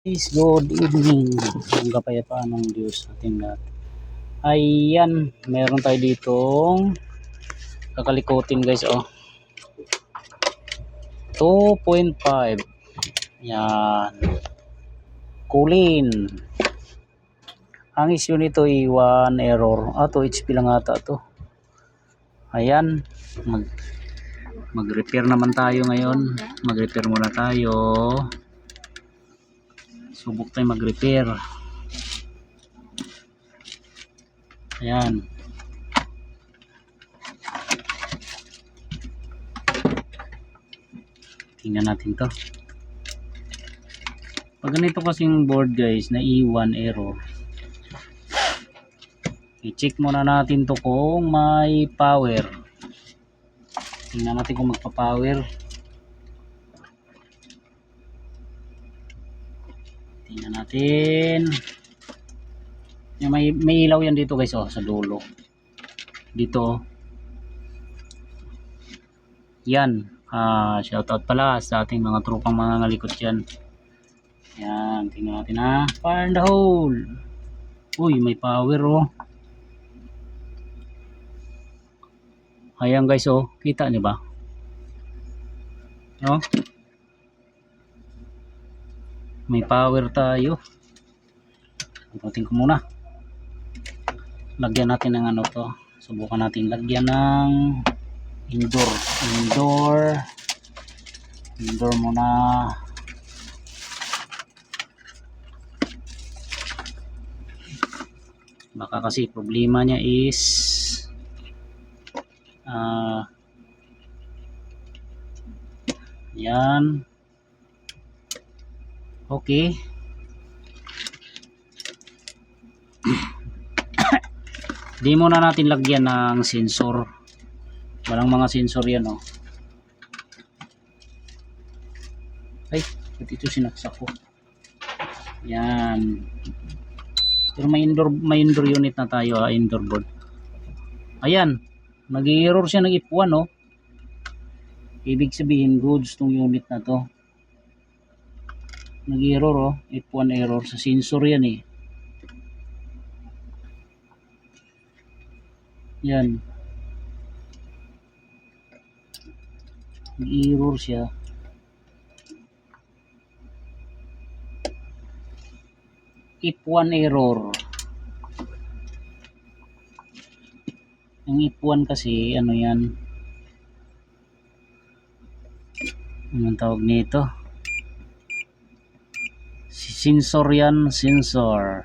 Guys, good evening. Ang kapayapaan ng Diyos ating lahat. Ayan, meron tayo ditong kakalikutin guys, oh. 2.5. Yan. Kulin. Ang issue nito ay 1 error. Ah, 2 HP lang ata to. Ayan. Mag mag-repair naman tayo ngayon. Mag-repair muna tayo subok tayo mag-repair. Ayan. Tingnan natin to. Pag ganito kasing board guys na E1 error. I-check muna natin to kung may power. Tingnan natin kung magpa-power. Tingnan natin. Yung may, may ilaw yan dito guys oh, sa dulo. Dito. oh. Yan. Ah, shoutout pala sa ating mga tropang mga ngalikot dyan. Yan. Tingnan natin ha. Fire in the hole. Uy, may power oh. Ayan guys oh. Kita niyo ba? No? May power tayo. Ikutin ko muna. Lagyan natin ng ano to. Subukan natin lagyan ng indoor indoor. Indoor muna. Baka kasi problema niya is ah yan Okay. Di muna natin lagyan ng sensor. Walang mga sensor yan, oh. Ay, ba't ito sinaksak ko? Yan. Pero may indoor, may indoor unit na tayo, ah, indoor board. Ayan. Nag-error siya ng F1, oh. Ibig sabihin, goods tong unit na to nag-error oh, F1 error sa sensor yan eh. Yan. Nag-error siya. F1 error. Ang F1 kasi, ano yan? Anong tawag nito? Sensor yan sensor.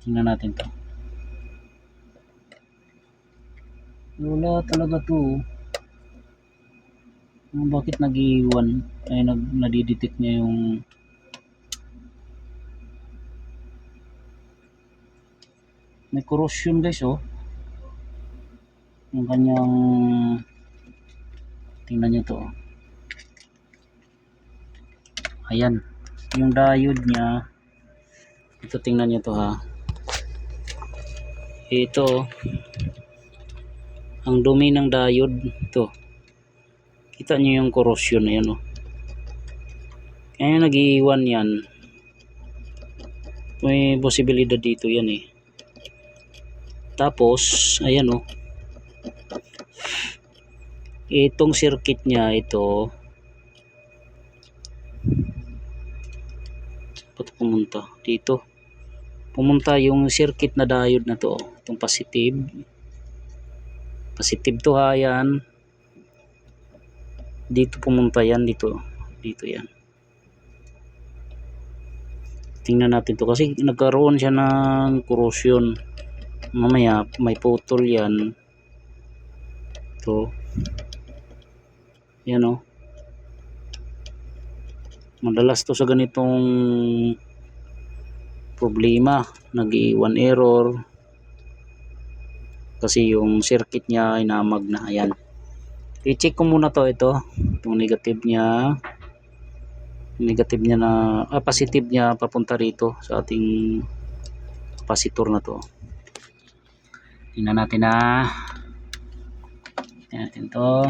Tingnan natin to. Wala talaga to. Bakit nag-iwan? Ay nag nadidetect niya yung may corrosion guys oh. Yung kanyang tingnan nyo to oh ayan. Yung diode niya. Ito tingnan nyo to ha. Ito ang dumi ng diode ito kita nyo yung corrosion ayan o kaya nag-iwan yan. May posibilidad dito yan eh. Tapos ayan o itong circuit niya ito Ba't pumunta? Dito. Pumunta yung circuit na diode na to. Itong positive. Positive to ha yan. Dito pumunta yan. Dito. Dito yan. Tingnan natin to kasi nagkaroon siya ng corrosion. Mamaya may putol yan. To. Yan o. Oh madalas to sa ganitong problema. Nag-iwan error. Kasi yung circuit niya ay namag na. Ayan. I-check ko muna to ito. Itong negative niya. Negative niya na ah, positive niya papunta rito sa ating capacitor na to. Tingnan natin na tingnan natin to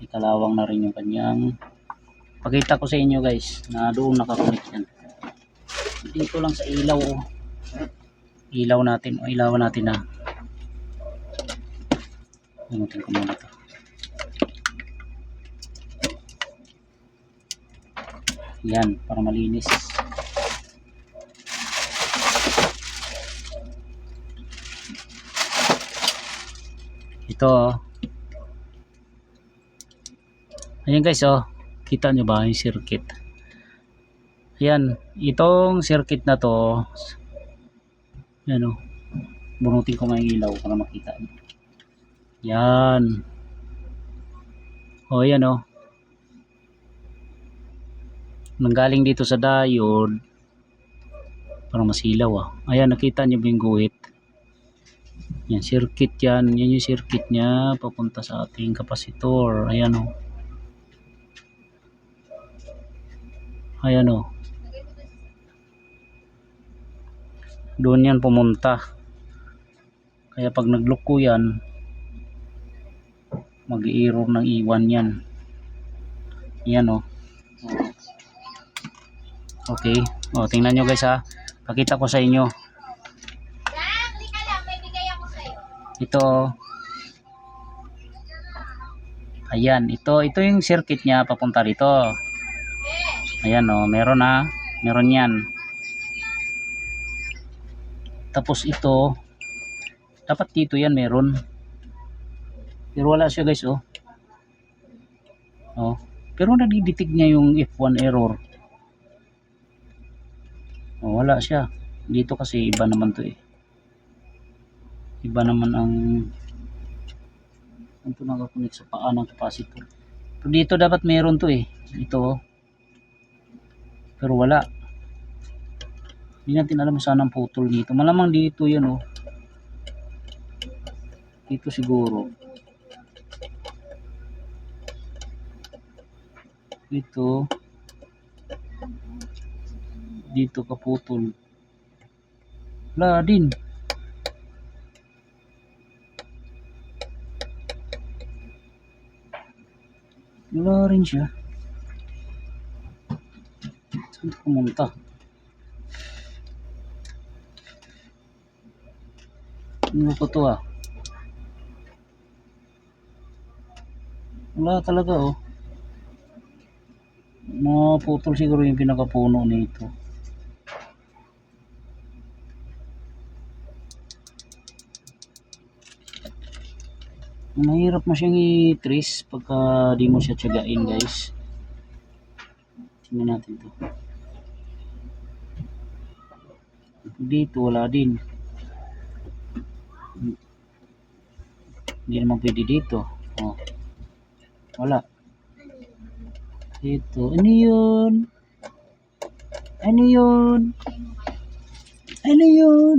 ikalawang na rin yung kanyang pakita ko sa inyo guys na doon nakakunik yan dito lang sa ilaw oh. ilaw natin o ilaw natin na Inutin ko muna to yan para malinis ito oh. Ayan guys oh. Kita nyo ba yung circuit? Ayan itong circuit na to yan oh. Bunutin ko nga yung ilaw para makita nyo. Yan oh ayan oh. Nanggaling dito sa diode para masilaw ah. Ayan nakita nyo ba yung guhit? Yan circuit yan. Yan yung circuit nya papunta sa ating kapasitor. Ayan oh ayan o doon yan pumunta. Kaya pag nagluko yan mag error ng iwan yan. Yan o okay. O tingnan nyo guys ha. Pakita ko sa inyo. Ito ayan ito ito yung circuit nya papunta rito Ayan o, meron na. Meron yan. Tapos ito, dapat dito yan meron. Pero wala siya guys oh. Oh. Pero nadiditig niya yung F1 error. Oh, wala siya. Dito kasi iba naman to eh. Iba naman ang ang ito nakakunik sa paa ng capacitor. Pero dito dapat meron to eh. Ito oh. Pero wala. Hindi natin alam saan ang putol dito. Malamang dito yan oh. Dito siguro. Dito. Dito kaputol. Wala din. Wala rin siya. Saan pumunta? Ano ko to ah? Wala talaga oh. Naputol siguro yung pinakapuno nito. Mahirap mo siyang i-trace pagka di mo siya tiyagain guys. Tingnan natin to. Dito wala din. Hindi naman pwede dito. Oh. Wala. Dito. Ano yun? Ano yun? Ano yun?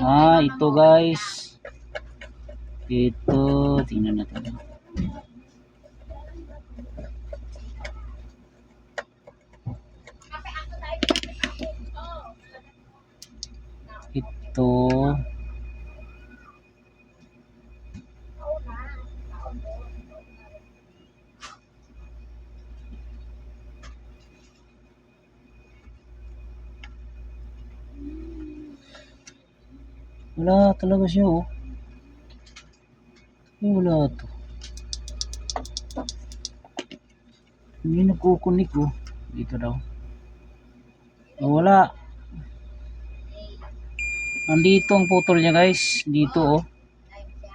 Ah, ito guys. Ito. Tingnan natin. Na. Wala talaga siya oh. Ay, wala to. Hindi nagkukunik oh. Dito daw. Oh, wala. Nandito ang putol niya guys. Dito oh. Live siya.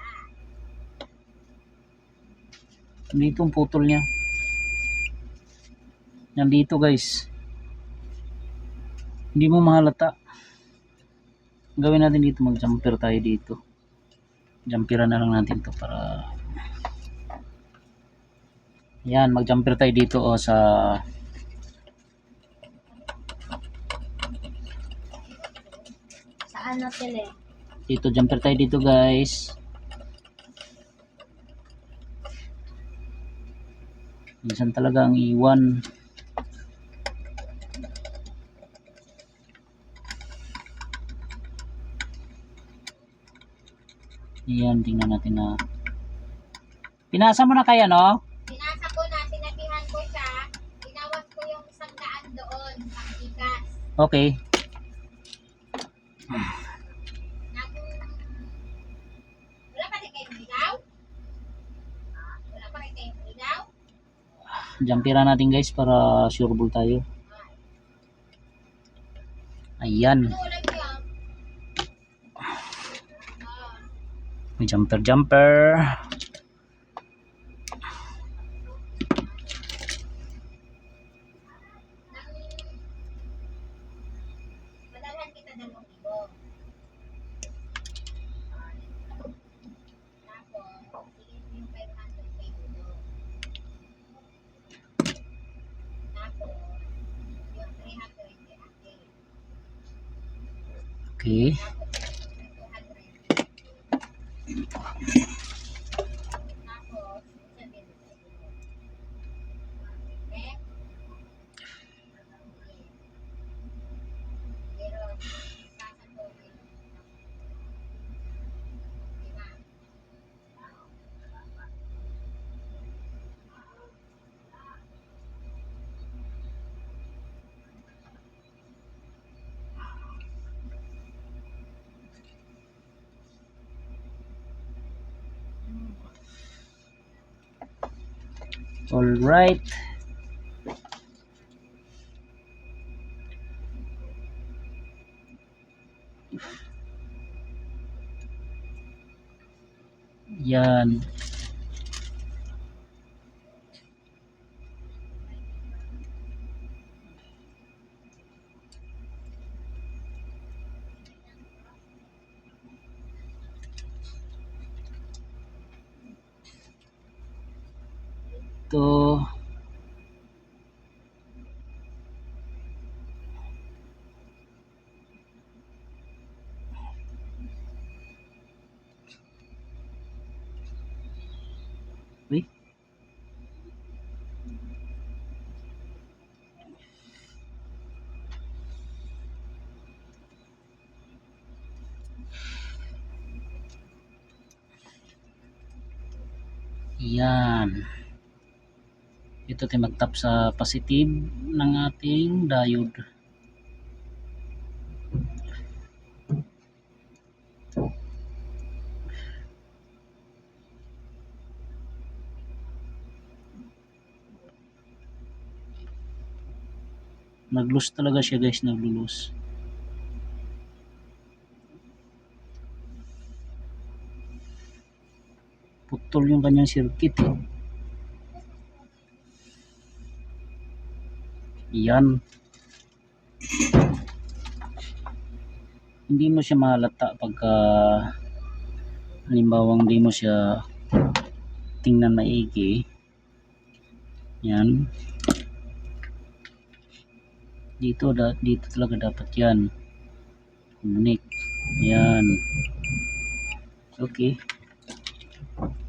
Dito ang putol niya. Nandito guys. Hindi mo mahalata. Gawin natin dito mag-jumper tayo dito. Jumperan na lang natin to para Yan, mag-jumper tayo dito oh sa Saan na tele? dito jumper tayo dito guys. Minsan talaga ang iwan. Ayan, tingnan natin na. Pinasa mo na kaya, no? Pinasa ko na, sinabihan ko siya, inawas ko yung isang daan doon, ang ikas. Okay. Nang, wala pa rin kayong ilaw? Ah, Wala pa rin kayong ilaw? Jumpira natin guys para sure ball tayo. Ayan. May jumper jumper. Okay. All right. Yan. Ito. Uy. Yan. Ito tayo mag-tap sa positive ng ating diode. Nag-loose talaga siya guys, nag-loose. Putol yung kanyang circuit. eh. Yan. Hindi mo siya mahalata pagka halimbawa hindi mo siya tingnan maigi. Yan. Dito da, dito talaga dapat 'yan. Connect. Yan. Okay.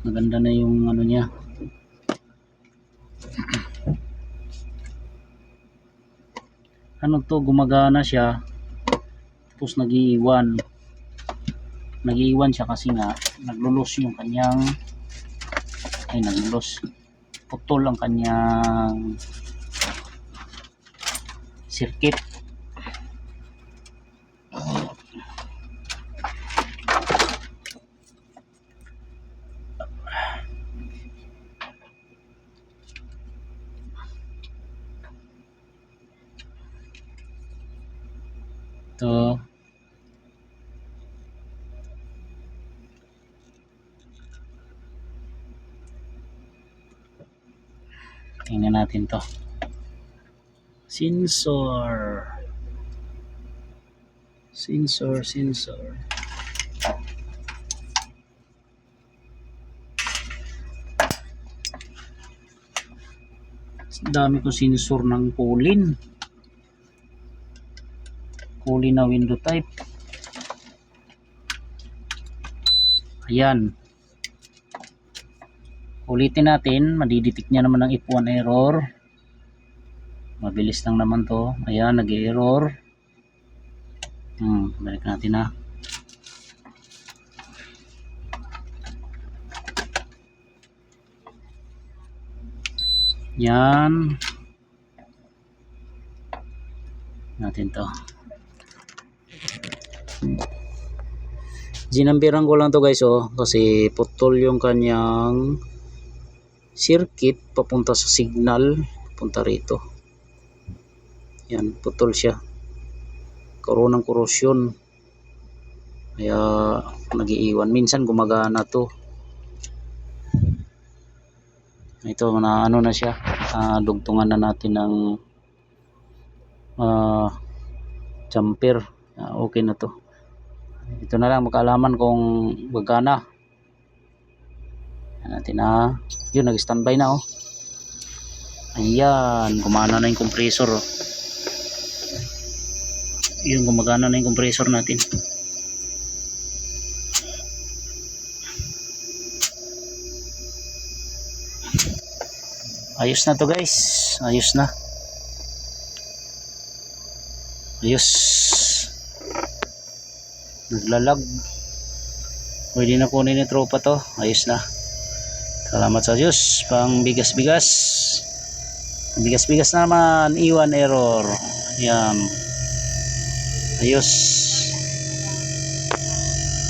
Maganda na yung ano niya. Ano to gumagana siya. Tapos nagiiwan. Nagiiwan siya kasi nga naglulos yung kanyang ay naglulos. Putol ang kanyang circuit to tingnan natin to. Sensor. Sensor sensor. Dami ko sensor ng kulin kulin na window type. Ayan ulitin natin madidetect niya naman ang F1 error. Mabilis lang naman to. Ayan nag error hmm, balik natin na yan. Natin to. Ginambiran ko lang to guys oh kasi putol yung kanyang circuit papunta sa signal papunta rito. Yan, putol siya. Karoon ng korosyon. Kaya nagiiwan. Minsan gumagana to. Ito na ano na siya. Ah, dugtungan na natin ng ah, jumper. Ah, okay na to. Ito na lang makaalaman kung gagana. Yan natin na. Yun, nag-standby na oh. Ayan, gumana na yung compressor. oh. Yun, gumagana na yung compressor natin. Ayos na to guys. Ayos na. Ayos. Naglalag. Pwede na kunin yung tropa to. Ayos na. Salamat sa Diyos. Pang bigas-bigas. Bigas-bigas naman. Iwan error. Yan. Ayos.